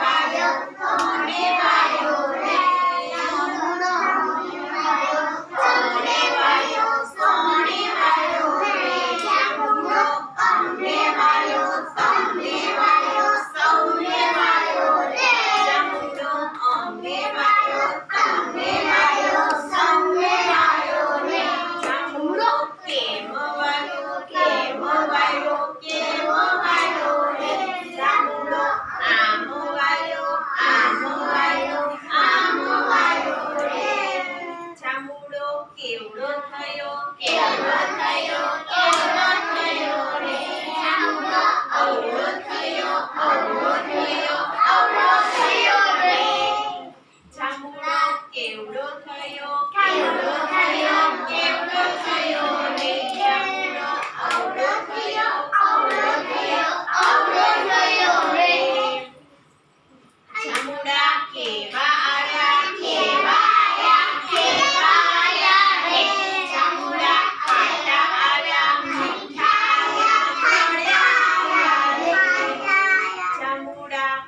વાયો કોણે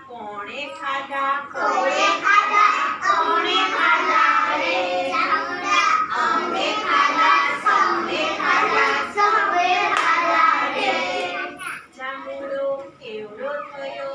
કોણે ખાધા? કોણે અમે ખાધા સૌએ ખાધા સૌએ કેવડો થયો?